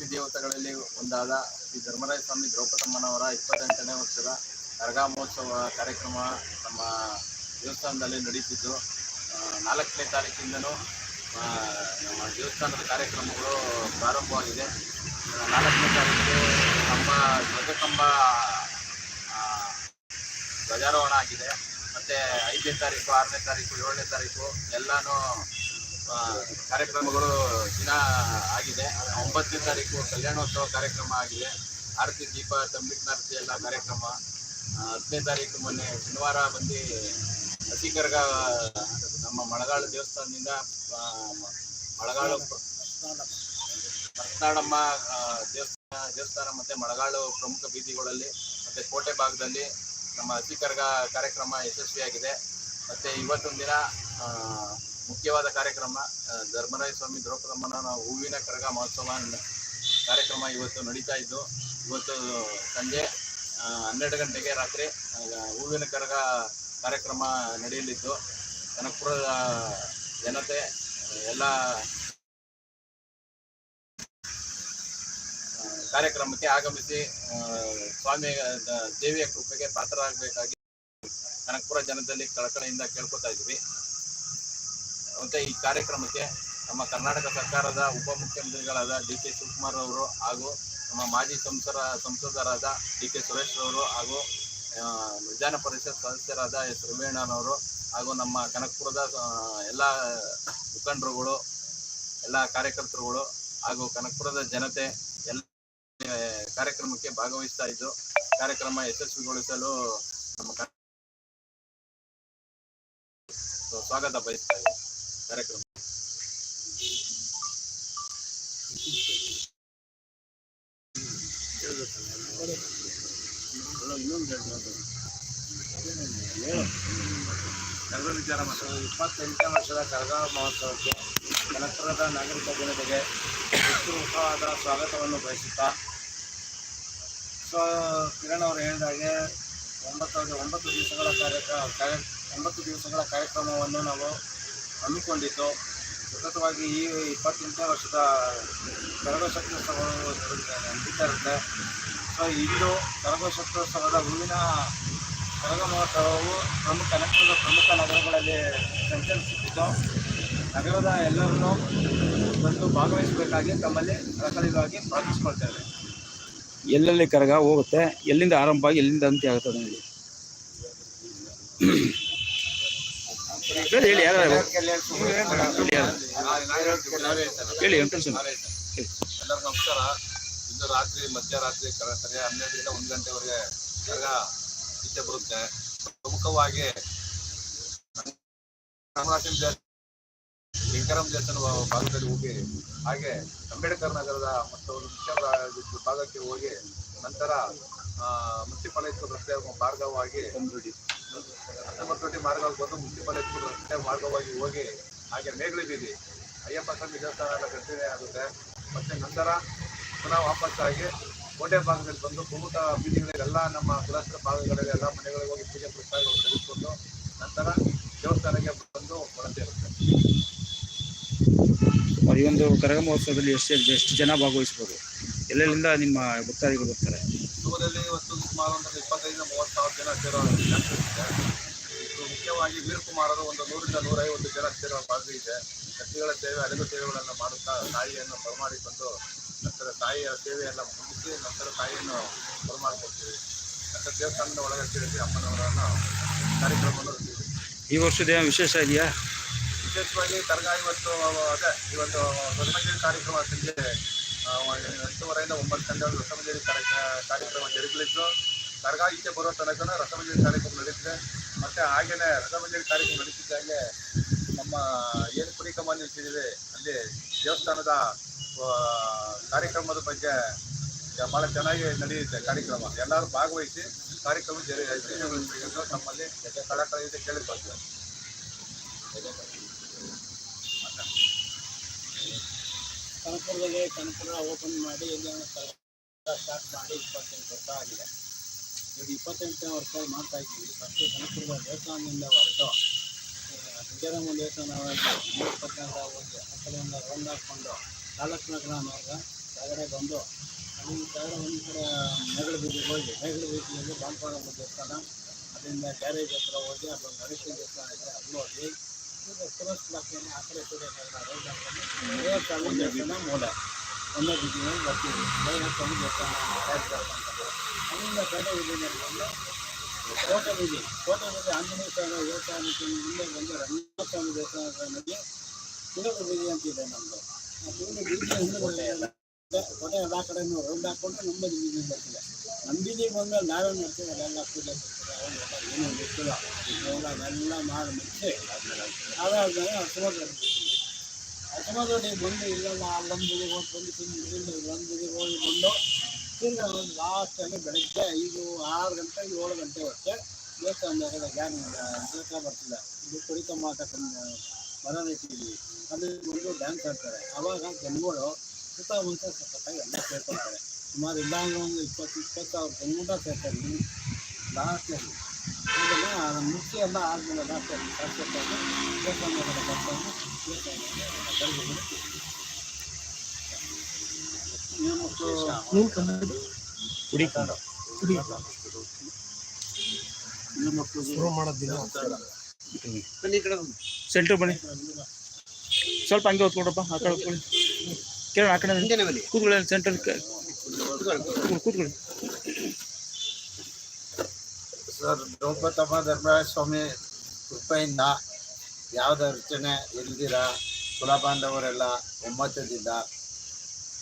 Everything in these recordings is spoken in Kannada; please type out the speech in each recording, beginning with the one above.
ಶಕ್ತಿ ದೇವತೆಗಳಲ್ಲಿ ಒಂದಾದ ಶ್ರೀ ಧರ್ಮರಾಯ ಸ್ವಾಮಿ ದ್ರೌಪದಮ್ಮನವರ ಇಪ್ಪತ್ತೆಂಟನೇ ವರ್ಷದ ದರ್ಗಾ ಮಹೋತ್ಸವ ಕಾರ್ಯಕ್ರಮ ನಮ್ಮ ದೇವಸ್ಥಾನದಲ್ಲಿ ನಡೀತಿದ್ದು. ನಾಲ್ಕನೇ ತಾರೀಕಿಂದನೂ ನಮ್ಮ ದೇವಸ್ಥಾನದ ಕಾರ್ಯಕ್ರಮಗಳು ಪ್ರಾರಂಭವಾಗಿದೆ. ನಾಲ್ಕನೇ ತಾರೀಕು ನಮ್ಮ ಧ್ವಜಕಂಬ ಧ್ವಜಾರೋಹಣ ಆಗಿದೆ. ಮತ್ತು ಐದನೇ ತಾರೀಕು, ಆರನೇ ತಾರೀಕು, ಏಳನೇ ತಾರೀಕು ಎಲ್ಲನೂ ಕಾರ್ಯಕ್ರಮಗಳು ದಿನ ಆಗಿದೆ. ಒಂಬತ್ತನೇ ತಾರೀಕು ಕಲ್ಯಾಣೋತ್ಸವ ಕಾರ್ಯಕ್ರಮ ಆಗಿದೆ. ಆರತಿ, ದೀಪ ತಂಬಿಟ್ನಾರತಿ ಎಲ್ಲ ಕಾರ್ಯಕ್ರಮ. ಹತ್ತನೇ ತಾರೀಕು ಮೊನ್ನೆ ಶನಿವಾರ ಬಂದು ಹಸಿಕರ್ಗ ನಮ್ಮ ಮಳಗಾಳ ದೇವಸ್ಥಾನದಿಂದ ಮಳಗಾಳು ಪ್ರ- ದೇವಸ್ಥಾನ ದೇವಸ್ಥಾನ ಮತ್ತು ಮಳಗಾಳು ಪ್ರಮುಖ ಬೀದಿಗಳಲ್ಲಿ ಮತ್ತು ಕೋಟೆ ಭಾಗದಲ್ಲಿ ನಮ್ಮ ಹಸಿಕರ್ಗ ಕಾರ್ಯಕ್ರಮ ಯಶಸ್ವಿಯಾಗಿದೆ. ಮತ್ತು ಇವತ್ತೊಂದು ದಿನ ಮುಖ್ಯವಾದ ಕಾರ್ಯಕ್ರಮ ಧರ್ಮರಾಯ ಸ್ವಾಮಿ ದ್ರೌಪದಮ್ಮನ ಹೂವಿನ ಕರಗ ಮಹೋತ್ಸವ ಕಾರ್ಯಕ್ರಮ ಇವತ್ತು ನಡೀತಾ ಇದ್ದು, ಇವತ್ತು ಸಂಜೆ ಹನ್ನೆರಡು ಗಂಟೆಗೆ ರಾತ್ರಿ ಹೂವಿನ ಕರಗ ಕಾರ್ಯಕ್ರಮ ನಡೆಯಲಿದ್ದು, ಕನಕಪುರದ ಜನತೆ, ಎಲ್ಲ ಕಾರ್ಯಕ್ರಮಕ್ಕೆ ಆಗಮಿಸಿ ಸ್ವಾಮಿ ದೇವಿಯ ಕೃಪೆಗೆ ಪಾತ್ರರಾಗಬೇಕಾಗಿ ಕನಕಪುರ ಜನದಲ್ಲಿ ಕಳಕಳಿಯಿಂದ ಕೇಳ್ಕೊತಾ ಇದ್ವಿ. ಮತ್ತೆ ಈ ಕಾರ್ಯಕ್ರಮಕ್ಕೆ ನಮ್ಮ ಕರ್ನಾಟಕ ಸರ್ಕಾರದ ಉಪಮುಖ್ಯಮಂತ್ರಿಗಳಾದ ಡಿ ಕೆ ಶಿವಕುಮಾರ್ ಅವರು ಹಾಗೂ ನಮ್ಮ ಮಾಜಿ ಸಂಸರ ಸಂಸದರಾದ ಡಿ ಕೆ ಸುರೇಶ್ ಅವರು ಹಾಗೂ ವಿಧಾನ ಪರಿಷತ್ ಸದಸ್ಯರಾದ ಎಸ್ ರುವೇಣನವರು ಹಾಗೂ ನಮ್ಮ ಕನಕಪುರದ ಎಲ್ಲ ಮುಖಂಡರುಗಳು, ಎಲ್ಲ ಕಾರ್ಯಕರ್ತರುಗಳು ಹಾಗೂ ಕನಕಪುರದ ಜನತೆ ಎಲ್ಲ ಕಾರ್ಯಕ್ರಮಕ್ಕೆ ಭಾಗವಹಿಸ್ತಾ ಇದ್ದು, ಕಾರ್ಯಕ್ರಮ ಯಶಸ್ವಿಗೊಳಿಸಲು ನಮ್ಮ ಸ್ವಾಗತ ಬಯಸ್ತಾ ಇದ್ದೀವಿ ಕಾರ್ಯಕ್ರಮ. ಕನ್ನಡ ವಿಚಾರ ಮಾತ್ರ ಇಪ್ಪತ್ತೆಂಟನೇ ವರ್ಷದ ಕರಗ ಮಹೋತ್ಸವಕ್ಕೆ ಕನಕರದ ನಾಗರಿಕ ಜನತೆಗೆ ಉತ್ಸುಕವಾದ ಸ್ವಾಗತವನ್ನು ಬಯಸುತ್ತಾ, ಸೊ, ಕಿರಣ್ ಅವರು ಹೇಳಿದಾಗೆ ಒಂಬತ್ತು ಒಂಬತ್ತು ದಿವಸಗಳ ಕಾರ್ಯಕ್ರಮ ಕಾರ್ಯ ಒಂಬತ್ತು ದಿವಸಗಳ ಕಾರ್ಯಕ್ರಮವನ್ನು ನಾವು ಹಮ್ಮಿಕೊಂಡಿದ್ದು ಸತತವಾಗಿ ಈ ಇಪ್ಪತ್ತೆಂಟನೇ ವರ್ಷದ ಕರಗೋಶಕ್ತೋತ್ಸವ ನಡೀತಾ ಇರುತ್ತೆ ಸೊ ಇಂದು ಕರಗೋಶಕ್ತೋತ್ಸವದ ಹೂವಿನ ಕರಗ ಮಹೋತ್ಸವವು ಪ್ರಮುಖ ನಗರದ ಪ್ರಮುಖ ನಗರಗಳಲ್ಲಿ ಸಂಚರಿಸುತ್ತಿದ್ದು, ನಗರದ ಎಲ್ಲರನ್ನೂ ಬಂದು ಭಾಗವಹಿಸಬೇಕಾಗಿ ತಮ್ಮಲ್ಲಿ ಕಳಕಳಿಗಾಗಿ ಪ್ರಾರ್ಥಿಸಿಕೊಳ್ತೇವೆ. ಎಲ್ಲೆಲ್ಲಿ ಕರಗ ಹೋಗುತ್ತೆ, ಎಲ್ಲಿಂದ ಆರಂಭ ಆಗಿ ಎಲ್ಲಿಂದ ಅಂತ್ಯ ಆಗುತ್ತದೆ ಹೇಳಿ. ಹೇಳಿ ಹೇಳಿ ಯಾರು ಹೇಳಿ? ಯಾರು? ಹೇಳಿ ವೆಂಕಟೇಶ್ ಎಲ್ಲರಿಗೂ ನಮಸ್ಕಾರ. ಇಂದು ರಾತ್ರಿ ಮಧ್ಯರಾತ್ರಿ ಸರಿ ಸರಿಯಾಗಿ ಹನ್ನೆರಡರಿಂದ ಒಂದು ಗಂಟೆವರೆಗೆ ಕರಗ ಇಚ್ಛೆ ಬರುತ್ತೆ. ಪ್ರಮುಖವಾಗಿ ಚಾಮರಾಜನ ದೇವಸ್ಥಾನ ಲಿಂಗರಾಮ್ ದೇವಸ್ಥಾನ ಭಾಗದಲ್ಲಿ ಹೋಗಿ ಹಾಗೆ ಅಂಬೇಡ್ಕರ್ ನಗರದ ಮತ್ತು ಒಂದು ಮುಖ್ಯ ಭಾಗಕ್ಕೆ ಹೋಗಿ ನಂತರ ಆ, ಮುನ್ಸಿಪಾಲಿಟಿ ರಸ್ತೆ ಮಾರ್ಗವಾಗಿ ಹತ್ತೊಂಬತ್ತು ಮಾರ್ಗವಾಗಿ ಬಂದು ಮುನ್ಸಿಪಾಲಿಟಿ ರಸ್ತೆ ಮಾರ್ಗವಾಗಿ ಹೋಗಿ ಹಾಗೆ ಮೇಘಳಿ ಬೀದಿ ಅಯ್ಯಪ್ಪ ಸ್ವಾಮಿ ದೇವಸ್ಥಾನ ಎಲ್ಲ ಕಟ್ಟಿದೆ ಆಗುತ್ತೆ. ಮತ್ತೆ ನಂತರ ಪುನಃ ವಾಪಸ್ಸಾಗಿ ಕೋಟೆ ಭಾಗದಲ್ಲಿ ಬಂದು ಪ್ರಮುಖ ಬೀದಿಗಳಿಗೆಲ್ಲ ನಮ್ಮ ಕುಲಾಸ್ತ್ರ ಭಾಗಗಳಲ್ಲಿ ಎಲ್ಲ ಮನೆಗಳಿಗೆ ಹೋಗಿ ಪೂಜೆ ಪುರಸ್ಕಾರಗಳು ತೆಗೆದುಕೊಂಡು ನಂತರ ದೇವಸ್ಥಾನಕ್ಕೆ ಬಂದು ಕೊರತೆ ಇರುತ್ತೆ. ಈ ಒಂದು ಕರಗ ಮಹೋತ್ಸವದಲ್ಲಿ ಎಷ್ಟು ಎಷ್ಟು ಜನ ಭಾಗವಹಿಸ್ಬೋದು? ಎಲ್ಲೆಲ್ಲಿಂದ ನಿಮ್ಮ ಭಕ್ತಾದಿಗಳು ಬರ್ತಾರೆ? ದೂರದಲ್ಲಿ ಇವತ್ತು ಸುಮಾರು ಒಂದು ಇಪ್ಪತ್ತೈದು ಮೂವತ್ತು ಸಾವಿರ ಜನ ಸೇರೋ ಇದು. ಮುಖ್ಯವಾಗಿ ವೀರಕುಮಾರರು ಒಂದು ನೂರಿಂದ ನೂರೈವತ್ತು ಜನ ಸೇರೋ ಭಾಗ ಇದೆ. ವ್ಯಕ್ತಿಗಳ ಸೇವೆ ಅಡುಗೆ ಸೇವೆಗಳನ್ನು ಮಾಡುತ್ತಾ ತಾಯಿಯನ್ನು ಬರಮಾಡಿಕೊಂಡು ನಂತರ ತಾಯಿಯ ಸೇವೆಯನ್ನು ಮುಗಿಸಿ ನಂತರ ತಾಯಿಯನ್ನು ಬರಮಾಡಿಕೊಡ್ತೀವಿ ನಂತರ ದೇವಸ್ಥಾನದ ಒಳಗೆ ಸೇರಿಸಿ ಅಮ್ಮನವರನ್ನು ಕಾರ್ಯಕ್ರಮವನ್ನು ಈ ವರ್ಷದ ವಿಶೇಷ ಇದೆಯಾ? ವಿಶೇಷವಾಗಿ ತರಗ ಇವತ್ತು ಅದೇ ಇವತ್ತು ರಸಮಂಜರಿ ಕಾರ್ಯಕ್ರಮ ಸಂಜೆ ಆ, ಎಂಟೂವರೆಯಿಂದ ಒಂಬತ್ತು ಗಂಟೆ ರಸಮಂಜರಿ ಕಾರ್ಯಕ್ರಮ ಕಾರ್ಯಕ್ರಮ ಜರುಗಲಿದ್ದು ಕರ್ಗ ಈಚೆ ಬರೋ ತನಕ ರಸಮಂಜರಿ ಕಾರ್ಯಕ್ರಮ ನಡೀತಿದೆ ಮತ್ತೆ ಹಾಗೇನೇ ರಸಮಂಜರಿ ಕಾರ್ಯಕ್ರಮ ನಡೆಸಿದ್ದಾಗೆ ನಮ್ಮ ಏನು ಕುರಿ ಕಮಾನ್ ಇಟ್ಟಿದ್ದೀವಿ ಅಲ್ಲಿ ದೇವಸ್ಥಾನದ ಕಾರ್ಯಕ್ರಮದ ಬಗ್ಗೆ ಭಾಳ ಚೆನ್ನಾಗಿ ನಡೆಯುತ್ತೆ ಕಾರ್ಯಕ್ರಮ ಎಲ್ಲರೂ ಭಾಗವಹಿಸಿ ಕಾರ್ಯಕ್ರಮ ಜರಿ ನಮ್ಮಲ್ಲಿ ಕಳಕಳಿಯಿಂದ ಕೇಳಿಕೊಳ್ತೇವೆ ಕನಕಪುರದಲ್ಲಿ ಕನಕಪುರ ಓಪನ್ ಮಾಡಿ ಇಲ್ಲಿ ಸ್ಟಾರ್ಟ್ ಮಾಡಿ ಇಪ್ಪತ್ತೆಂಟು ವರ್ಷ ಆಗಿದೆ. ಈಗ ಇಪ್ಪತ್ತೆಂಟನೇ ವರ್ಷ ಮಾಡ್ತಾ ಇದ್ದೀವಿ. ಫಸ್ಟು ಕನಕಪುರದ ದೇವಸ್ಥಾನದಿಂದ ಹೊರಟು ವಿಜಯರಾಮ ದೇವಸ್ಥಾನ ಇಪ್ಪತ್ತೆಂಟು ಹೋಗಿ ಆ ರೌಂಡ್ ಹಾಕ್ಕೊಂಡು ತಾಲೂಕು ನಗರ ಮಾರ್ಗ ಕೆಳಗಡೆ ಬಂದು, ಅಲ್ಲಿ ಕೆಳಗಡೆ ಒಂದು ಕಡೆ ಮೇಗಳ ಬೀದಿಗೆ ಹೋಗಿ ಮೇಗಳ ಬೀದಿಯಲ್ಲಿ ಬಾಂಪಾಳಮ್ಮ ದೇವಸ್ಥಾನ ಅದರಿಂದ ಗ್ಯಾರೇಜ್ ಹತ್ರ ಹೋಗಿ, ಅಲ್ಲೊಂದು ಗಣೇಶ ದೇವಸ್ಥಾನ ಇದೆ, ಅಲ್ಲಿ ಹೋಗಿ ಸುರೇಶ್ ಬ್ಲಾಕ್ನಲ್ಲಿ ಆ ಕಡೆ ಸೂರ್ಯನಗರ ರೋಡ್ ಹಾಕೊಂಡು ಸ್ವಾಮಿ ದೇವಸ್ಥಾನ ಮೂಲ ಒಂದೇ ರೀತಿಯಲ್ಲಿ ಬರ್ತೀವಿ ಸ್ವಾಮಿ ಕೋಟೆ ಬೀದಿ ಆಂಜನೇಯ ಸ್ವಾಮಿ ದೇವಸ್ಥಾನಕ್ಕೆ ಮುಂದೆ ಬಂದು ರಂಗಸ್ವಾಮಿ ದೇವಸ್ಥಾನದಲ್ಲಿ ತಿರುಗು ಬೀದಿ ಅಂತಿದೆ ನಮ್ಮದು ಆ ತಿರುಗು ಹಿಂದೆ ಎಲ್ಲ ಕೋಟೆ ಎಲ್ಲ ಕಡೆನೂ ರೌಂಡ್ ಹಾಕ್ಕೊಂಡು ನಮ್ಮ ಬೀದಿ ಬರ್ತಿದೆ ನಮ್ಮ ಬೀದಿಗೆ ಬಂದ್ಮೇಲೆ ನಾವೇ ಮಾಡ್ತೀವಿ ಅದೆಲ್ಲ ಪೂಜೆ ಏನೂ ಗೊತ್ತಿಲ್ಲ ಅದೆಲ್ಲ ಮಾಡಿ ಮುಗಿಸಿ ಅದಾದ್ಮೇಲೆ ಹಸುಮದ್ ಹಸುಮದೊಟ್ಟಿಗೆ ಬಂದು ಇಲ್ಲೆಲ್ಲ ಅಲ್ಲೊಂದು ಬೀದಿಗೆ ಹೋಗಿ ಬಂದು ತಿಂದು ಇಲ್ಲಿಂದ ಹೋಗಿ ಬಂದು ತಿರ್ಗಿ ಒಂದು ಲಾಸ್ಟಲ್ಲಿ ಬೆಳಗ್ಗೆ ಐದು ಆರು ಗಂಟೆ ಏಳು ಗಂಟೆ ಹೊತ್ತೆ ದೇವಸ್ಥಾನದ ಗ್ಯಾನ್ ದೇವಸ್ಥಾನ ಬರ್ತಿಲ್ಲ ಇದು ಕುರಿತ ಮಾತಕ್ಕಂದು ಮರ ಇಟ್ಟಿದ್ವಿ ಅಲ್ಲಿ ಬಂದು ಡ್ಯಾನ್ಸ್ ಆಡ್ತಾರೆ ಅವಾಗ ಜನಗಳು ಸುತ್ತಮುತ್ತ ಸಖತ್ತಾಗಿ ಎಲ್ಲ ಸೇರ್ಕೊಳ್ತಾರೆ ಸುಮಾರು ಇಲ್ಲ ಅಂದ್ರೆ ಒಂದು ಇಪ್ಪತ್ತು ಇಪ್ಪತ್ತು ಸಾವಿರ ಜನಗೂಟ ಸೇರ್ತಾರೆ ಲಾಸ್ಟಲ್ಲಿ ಅದನ್ನು ಅದನ್ನು ಮುಗಿಸಿ ಎಲ್ಲ ಆದಮೇಲೆ ಲಾಸ್ಟಲ್ಲಿ ಶಾಶ್ವತವಾಗಿ ದೇವಸ್ಥಾನದ ಕಡೆ ಬರ್ಕೊಂಡು ದೇವಸ್ಥಾನಕ್ಕೆ ಕರೆದು ಕುಡಿ ಸೆಂಟ್ರ್ ಬನ್ನಿ ಸ್ವಲ್ಪ ಹಂಗೆ ಹೊತ್ಕೊಡ್ರಪ್ಪ ಆ ಕಡೆ ಹೊತ್ಕೊಳ್ಳಿ ಕೇಳೋಣ ಆ ಕಡೆ ಕೂತ್ಕೊಳ್ಳಿ ಸೆಂಟ್ರಲ್ ಕೂತ್ಕೊಳ್ಳಿ ಸರ್ ದ್ರೌಪದಮ್ಮ ಧರ್ಮರಾಜ ಸ್ವಾಮಿ ಕೃಪೆಯಿಂದ ಯಾವುದೇ ಅರ್ಚನೆ ಇಲ್ದಿರ? ಕುಲ ಬಾಂಧವರೆಲ್ಲ ಒಮ್ಮತದಿಂದ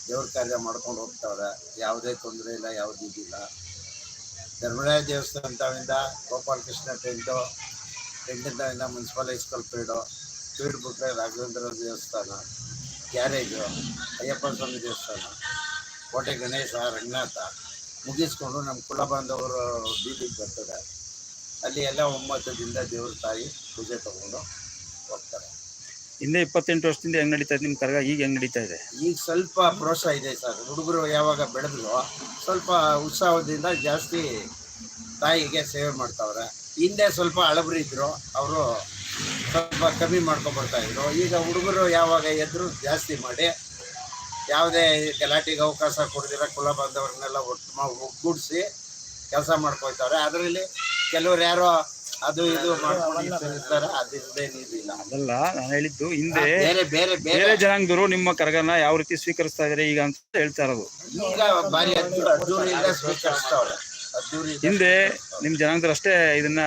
ದೇವ್ರ ಕಾರ್ಯ ಮಾಡ್ಕೊಂಡು ಹೋಗ್ತಾವ್ರೆ. ಯಾವುದೇ ತೊಂದರೆ ಇಲ್ಲ ಯಾವುದೂ ಇದಿಲ್ಲ. ಧರ್ಮರಾಯ ದೇವಸ್ಥಾನದಿಂದ ಗೋಪಾಲಕೃಷ್ಣ ಟೆಂಟು ಟೆಂಟಿಂದ ಮುನ್ಸಿಪಲ್ ಹೈಸ್ಕೂಲ್ ಪೀಡು. ಪೀಡ್ ಬುಕ್ ರಾಘವೇಂದ್ರ ದೇವಸ್ಥಾನ. ಗ್ಯಾರೇಜು ಅಯ್ಯಪ್ಪ ಸ್ವಾಮಿ ದೇವಸ್ಥಾನ ಕೋಟೆ ಗಣೇಶ ರಂಗನಾಥ ಮುಗಿಸ್ಕೊಂಡು ನಮ್ಮ ಕುಲ ಬಾಂಧವರು ಬೀದಿಗೆ ಬರ್ತದೆ ಅಲ್ಲಿ ಎಲ್ಲ ಒಮ್ಮತದಿಂದ ದೇವ್ರ ತಾಯಿ ಪೂಜೆ ತಗೊಂಡು ಹೋಗ್ತಾರೆ. ಹಿಂದೆ ಇಪ್ಪತ್ತೆಂಟು ವರ್ಷದಿಂದ ಹೆಂಗ್ ನಡೀತಾ ಇದೆ ನಿಮ್ಮ ಕರ್ಗ? ಈಗ ಹೆಂಗ್ ನಡೀತಾ ಇದೆ? ಈಗ ಸ್ವಲ್ಪ ಪ್ರೋತ್ಸಾಹ ಇದೆ ಸರ್. ಹುಡುಗರು ಯಾವಾಗ ಬೆಳೆದ್ರು ಸ್ವಲ್ಪ ಉತ್ಸಾಹದಿಂದ ಜಾಸ್ತಿ ತಾಯಿಗೆ ಸೇವೆ ಮಾಡ್ತಾವ್ರೆ. ಹಿಂದೆ ಸ್ವಲ್ಪ ಹಳಬರು ಇದ್ರು ಅವರು ಸ್ವಲ್ಪ ಕಮ್ಮಿ ಮಾಡ್ಕೊಂಡ್ಬರ್ತಾ ಇದ್ರು. ಈಗ ಹುಡುಗರು ಯಾವಾಗ ಎದ್ರು ಜಾಸ್ತಿ ಮಾಡಿ ಯಾವುದೇ ಗಲಾಟೆಗೆ ಅವಕಾಶ ಕೊಡ್ದಿರ ಕುಲ ಬಂದವ್ರನ್ನೆಲ್ಲ ಒಟ್ಟು ಒಗ್ಗೂಡಿಸಿ ಕೆಲಸ ಮಾಡ್ಕೊಳ್ತಾರೆ. ಅದರಲ್ಲಿ ಕೆಲವ್ರು ಯಾರೋ ಅದು ಇದು ಮಾಡ್ಕೊಂಡು ಅದಿಲ್ಲ ಅದಲ್ಲ ನಾನು ಹೇಳಿದ್ದು ಹಿಂದೆ ಬೇರೆ ಬೇರೆ ಬೇರೆ. ಜನಾಂಗದವರು ನಿಮ್ಮ ಕರಗನ್ನ ಯಾವ ರೀತಿ ಸ್ವೀಕರಿಸ್ತಾ ಇದಾರೆ ಈಗ ಅಂತ ಹೇಳ್ತಾ ಇರೋದು. ಈಗ ಬಾರಿ ಸ್ವೀಕರಿಸ್ತಾವ್ರೆ. ಹಿಂದೆ ನಿಮ್ ಜನಾಂಗದವ್ರು ಅಷ್ಟೇ ಇದನ್ನ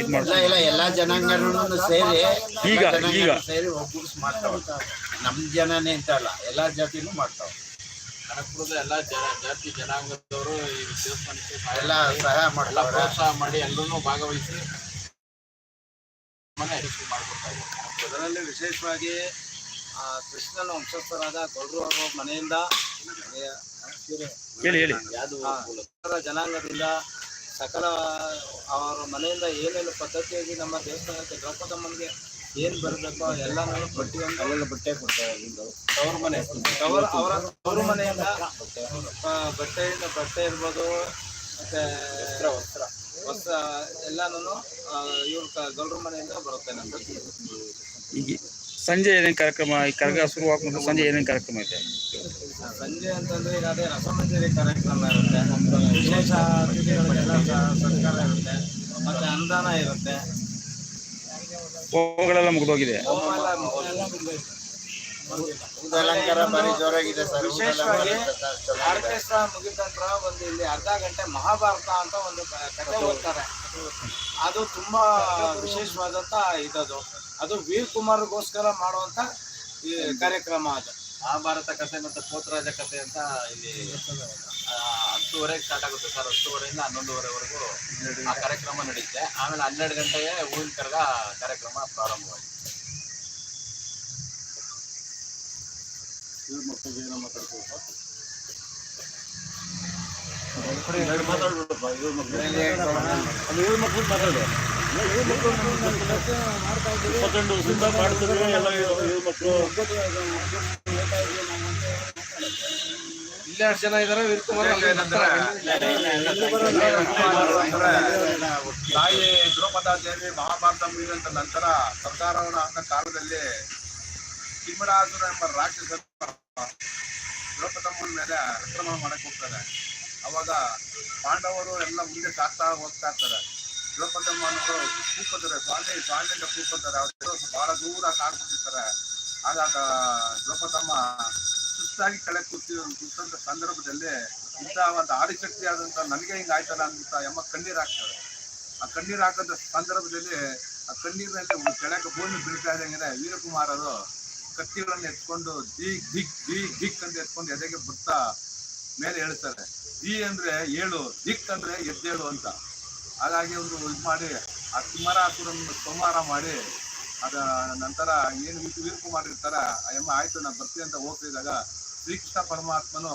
ಇದು ಮಾಡ್ತಾರೆ ಇಲ್ಲ ಎಲ್ಲಾ ಜನಾಂಗನೂ ಸೇರಿ ಈಗ, ಈಗ. ಸೇರಿ ಒಗ್ಗೂಡಿಸಿ ಮಾಡ್ತಾವ ನಮ್ ಜನನೇ ಅಂತ ಅಲ್ಲ ಎಲ್ಲಾ ಜಾತಿನೂ ಮಾಡ್ತಾವ ಕನಕಪುರದ ಎಲ್ಲಾ ಜನ ಜಾತಿ ಜನಾಂಗದವರು ಈ ದೇವಸ್ಥಾನಕ್ಕೆ ಎಲ್ಲ ಸಹಾಯ ಮಾಡಲ್ಲ ಪ್ರೋತ್ಸಾಹ ಮಾಡಿ ಎಲ್ಲರೂ ಭಾಗವಹಿಸಿ ಮನೆ ಮಾಡ್ಕೊಡ್ತಾ ಇದ್ದಾರೆ. ಅದರಲ್ಲಿ ವಿಶೇಷವಾಗಿ ಕೃಷ್ಣನ ವಂಶಸ್ಥರಾದ ಗೌಡ್ರು ಅವರ ಮನೆಯಿಂದ ಹೇಳಿ ಜನಾಂಗದಿಂದ ಸಕಲ ಅವರ ಮನೆಯಿಂದ ಏನೇನು ಪದ್ಧತಿಯಾಗಿ ನಮ್ಮ ದೇವಸ್ಥಾನಕ್ಕೆ ದ್ರೌಪದಮ್ಮನಿಗೆ ಏನು ಬರಬೇಕೋ ಎಲ್ಲನೂ ಪ್ರತಿಯೊಂದು ಅಲ್ಲೆಲ್ಲ ಬಟ್ಟೆ ಕೊಡ್ತಾರೆ ತವ್ರ ಮನೆ. ತವರ ಅವರ ತವರು ಮನೆಯಿಂದ ಆ, ಬಟ್ಟೆಯಿಂದ ಬಟ್ಟೆ ಇರ್ಬೋದು ಮತ್ತೆ ವಸ್ತ್ರ ವಸ್ತ್ರ. ಎಲ್ಲಾನು ಇವ್ರ ಗೌಡ್ರ ಮನೆಯಿಂದ ಬರುತ್ತೆ ನಮ್ಗೆ. ಈಗ ಸಂಜೆ ಏನೇನು ಕಾರ್ಯಕ್ರಮ ಈ ಕರಗ ಶುರುವಾಗ್ಬೋದು ಸಂಜೆ ಏನೇನು ಕಾರ್ಯಕ್ರಮ ಇದೆ? ಸಂಜೆ ಅಂತಂದ್ರೆ ಈಗ ಅದೇ ರಸಮಂಜರಿ ಕಾರ್ಯಕ್ರಮ ಇರುತ್ತೆ. ವಿಶೇಷ ಅತಿಥಿಗಳಿಗೆಲ್ಲ ಸತ್ಕಾರ ಇರುತ್ತೆ. ಮತ್ತೆ ಅನುದಾನ ಇರುತ್ತೆ. ಹೋಗಳೆಲ್ಲ ಮುಗಿದೋಗಿದೆ. ಅಲಂಕಾರ ಬಾರಿ ಜೋರಾಗಿದೆ ಸರ್. ವಿಶೇಷವಾಗಿ ಆರ್ಕೆಸ್ಟ್ರಾ ಮುಗಿದ ನಂತರ ಒಂದು ಇಲ್ಲಿ ಅರ್ಧ ಗಂಟೆ ಮಹಾಭಾರತ ಅಂತ ಒಂದು ಕಥೆ ಓದ್ತಾರೆ. ಅದು ತುಂಬಾ ವಿಶೇಷವಾದಂತ ಇದದು ಅದು ವೀರ್ ಕುಮಾರ್ಗೋಸ್ಕರ ಮಾಡುವಂತ ಈ ಕಾರ್ಯಕ್ರಮ ಅದು. ಮಹಾಭಾರತ ಕಥೆ ಮತ್ತು ಪೋತರಾಜ ಕಥೆ ಅಂತ ಇಲ್ಲಿ ಹತ್ತುವರೆಗೆ ಸ್ಟಾರ್ಟ್ ಆಗುತ್ತೆ ಸರ್. ಹತ್ತುವರೆಯಿಂದ ಹನ್ನೊಂದುವರೆವರೆಗೂ ಆ ಕಾರ್ಯಕ್ರಮ ನಡೆಯುತ್ತೆ ಆಮೇಲೆ ಹನ್ನೆರಡು ಗಂಟೆಗೆ ಹೂವಿನ ಕರ್ಗ ಕಾರ್ಯಕ್ರಮ ಪ್ರಾರಂಭವಾಗಿದೆ ಇಲ್ಲೆರಡು ಜನ ಇದಾರೆ ವೀರ್ ಕುಮಾರ್ ತಾಯಿ ದ್ರೌಪದಾದೇವಿ ಮಹಾಭಾರತ ಮುಗಿದಂತ ನಂತರ ಸಂತಾನವನ ಕಾಲದಲ್ಲಿ ತಿಮ್ಮರಾಜುರ ಎಂಬ ರಾಕ್ಷಸ ದ್ರೌಪದಮ್ಮನ ಮೇಲೆ ಆಕ್ರಮಣ ಮಾಡಕ್ಕೆ ಹೋಗ್ತಾರೆ. ಅವಾಗ ಪಾಂಡವರು ಎಲ್ಲ ಮುಂದೆ ಸಾಕ್ತಾ ಹೋಗ್ತಾ ಇರ್ತಾರೆ. ದ್ರೌಪದಮ್ಮನವರು ಅನ್ನೋರು ಸ್ವಾಮಿ ಸ್ವಾಮಿ ಅಂತ ಕೂಕೋತಾರೆ ಅವರು ಬಹಳ ದೂರ ಸಾಗ್ಬಿಟ್ಟಿರ್ತಾರೆ. ಆಗಾಗ ದ್ರೌಪದಮ್ಮ ಸುಸ್ತಾಗಿ ಕಳೆ ಕೂತಿ ಕೂತಂತ ಸಂದರ್ಭದಲ್ಲಿ ಇಂಥ ಒಂದು ಆದಿಶಕ್ತಿ ಆದಂಥ ನನಗೆ ಹಿಂಗೆ ಆಯ್ತಲ್ಲ ಅಂತ ಎಮ್ಮ ಕಣ್ಣೀರು ಹಾಕ್ತಾರೆ. ಆ ಕಣ್ಣೀರು ಹಾಕಂತ ಸಂದರ್ಭದಲ್ಲಿ ಆ ಕಣ್ಣೀರಿನಲ್ಲಿ ಕೆಳಗೆ ಭೂಮಿ ಬೀಳ್ತಾ ಇದ್ದಂಗೆ ವೀರಕುಮಾರರು ಕತ್ತಿಗಳನ್ನು ಎತ್ಕೊಂಡು ದಿಗ್ ದಿಗ್ ದಿಗ್ ದಿಕ್ ಅಂತ ಎತ್ಕೊಂಡು ಎದೆಗೆ ಬರ್ತಾ ಮೇಲೆ ಹೇಳ್ತಾರೆ. ದಿ ಅಂದ್ರೆ ಏಳು ದಿಕ್ ಅಂದ್ರೆ ಎದ್ದೇಳು ಅಂತ. ಹಾಗಾಗಿ ಒಂದು ಇದು ಮಾಡಿ, ಆ ಕುಮಾರಾಸುರನ್ನು ಸಂಹಾರ ಮಾಡಿ, ಅದ ನಂತರ ಏನು ವಿರುಪು ಇರ್ತಾರ, ಆ ಅಮ್ಮ ಆಯ್ತು, ನಾನು ಬರ್ತೀನಿ ಅಂತ ಹೋಗ್ತಿದ್ದಾಗ ಶ್ರೀಕೃಷ್ಣ ಪರಮಾತ್ಮನು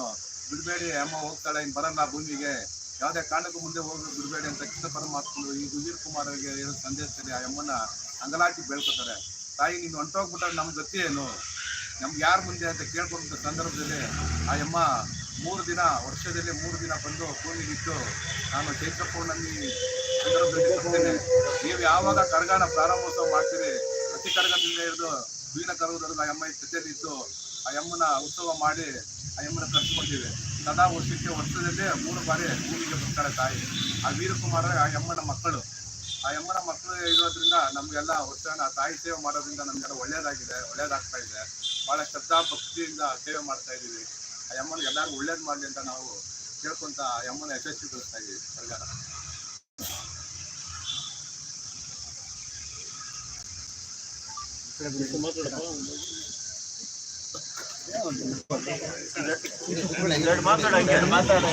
ಬಿಡಬೇಡಿ ಅಮ್ಮ ಹೋಗ್ತಾಳೆ ಇನ್ನು ಬರಲ್ಲ ಭೂಮಿಗೆ. ಯಾವುದೇ ಕಾರಣಕ್ಕೂ ಮುಂದೆ ಹೋಗಿ ಬಿಡಬೇಡಿ ಅಂತ ಕೃಷ್ಣ ಪರಮಾತ್ಮನು ಈ ವೀರಕುಮಾರರಿಗೆ ಹೇಳೋ ಸಂದೇಶದಲ್ಲಿ ಆ ಅಮ್ಮನ ಅಂಗಲಾಚಿ ಬೆಳ್ಕೊತಾರೆ. ತಾಯಿ, ನೀನು ಹೊಂಟೋಗ್ಬಿಟ್ಟಾಗ ನಮ್ಮ ಗತಿ ಏನು? ನಮ್ಗೆ ಯಾರು ಮುಂದೆ ಅಂತ ಕೇಳ್ಕೊಂಡ ಸಂದರ್ಭದಲ್ಲಿ ಆ ಅಮ್ಮ ಮೂರು ದಿನ, ವರ್ಷದಲ್ಲಿ ಮೂರು ದಿನ ಬಂದು ಭೂಮಿಗಿಟ್ಟು ನಾನು ಚೈತ್ರ ಪೂರ್ಣಮಿ ನೀವು ಯಾವಾಗ ಕರಗಾನ ಪ್ರಾರಂಭೋತ್ಸವ ಮಾಡ್ತೀರಿ? ಪ್ರತಿ ಕರ್ಗದಿಂದ ಹಿಡಿದು ಬೀನ ಕರಗದವರೆಗೂ ಆ ಅಮ್ಮ ಜೊತೆಯಲ್ಲಿ ಆ ಯಮ್ಮನ ಉತ್ಸವ ಮಾಡಿ ಆ ಯಮ್ಮನ ಕರ್ಸ್ಕೊಂಡಿವೆ ಸದಾ ವರ್ಷಕ್ಕೆ ವರ್ಷದಲ್ಲಿ ಮೂರು ಬಾರಿ ಭೂಮಿಗೆ ಬರ್ತಾರೆ ತಾಯಿ. ಆ ವೀರಕುಮಾರ, ಆ ಯಮ್ಮನ ಮಕ್ಕಳು. ಆ ಯಮ್ಮನ ಮಕ್ಕಳು ಇರೋದ್ರಿಂದ ನಮಗೆಲ್ಲ ವರ್ಷನ ತಾಯಿ ಸೇವೆ ಮಾಡೋದ್ರಿಂದ ನಮಗೆಲ್ಲ ಒಳ್ಳೇದಾಗಿದೆ, ಒಳ್ಳೇದಾಗ್ತಾ ಇದೆ. ಬಹಳ ಶ್ರದ್ಧಾ ಭಕ್ತಿಯಿಂದ ಸೇವೆ ಮಾಡ್ತಾ ಇದೀವಿ ಆ ಅಮ್ಮನಿಗೆ ಎಲ್ಲರಿಗೂ ಒಳ್ಳೇದು ಮಾಡಲಿ ಅಂತ ನಾವು ಕೇಳ್ಕೊಂತ ಆ ಅಮ್ಮನ ಯಶಸ್ವಿಗೊಳಿಸ್ತಾ ಇದ್ದೀವಿ ಸರ್ಕಾರ. ಮಾತಾಡ